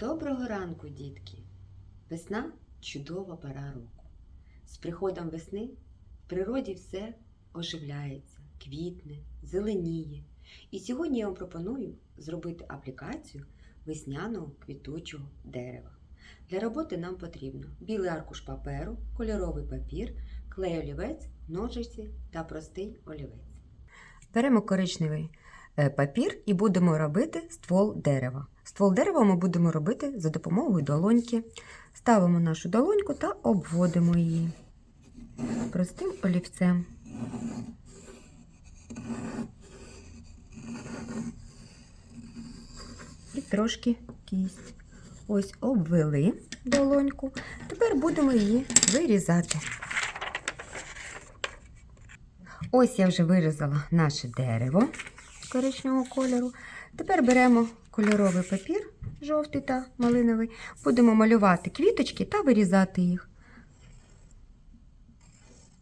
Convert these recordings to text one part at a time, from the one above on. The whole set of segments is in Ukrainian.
Доброго ранку, дітки! Весна чудова пора року. З приходом весни в природі все оживляється, квітне, зеленіє. І сьогодні я вам пропоную зробити аплікацію весняного квітучого дерева. Для роботи нам потрібно білий аркуш паперу, кольоровий папір, клей олівець, ножиці та простий олівець. Беремо коричневий папір і будемо робити ствол дерева. Ствол дерева ми будемо робити за допомогою долоньки. Ставимо нашу долоньку та обводимо її простим олівцем. І трошки кість. Ось обвели долоньку. Тепер будемо її вирізати. Ось я вже вирізала наше дерево коричневого кольору. Тепер беремо кольоровий папір, жовтий та малиновий, будемо малювати квіточки та вирізати їх.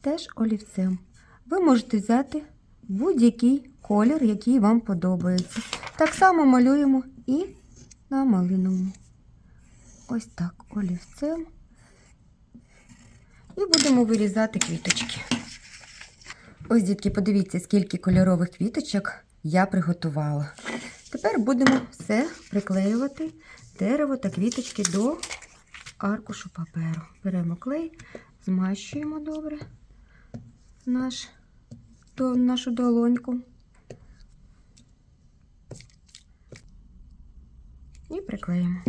Теж олівцем. Ви можете взяти будь-який колір, який вам подобається. Так само малюємо і на малиновому. Ось так олівцем. І будемо вирізати квіточки. Ось, дітки, подивіться, скільки кольорових квіточок я приготувала. Тепер будемо все приклеювати дерево та квіточки до аркушу паперу. Беремо клей, змащуємо добре наш, до, нашу долоньку і приклеїмо.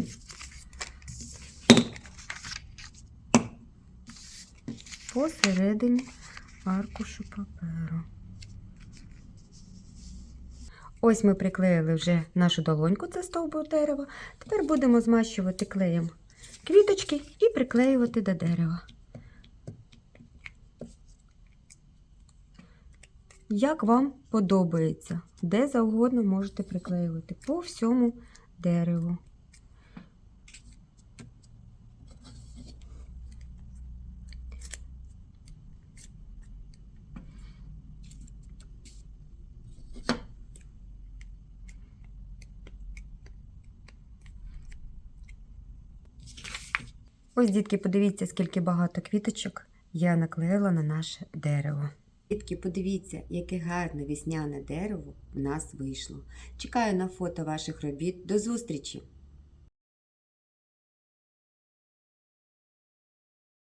Посередині аркушу паперу. Ось ми приклеїли вже нашу долоньку, це стовбур дерева. Тепер будемо змащувати клеєм квіточки і приклеювати до дерева. Як вам подобається, де завгодно можете приклеювати по всьому дереву. Ось, дітки, подивіться, скільки багато квіточок я наклеїла на наше дерево. Дітки, подивіться, яке гарне весняне дерево в нас вийшло. Чекаю на фото ваших робіт. До зустрічі!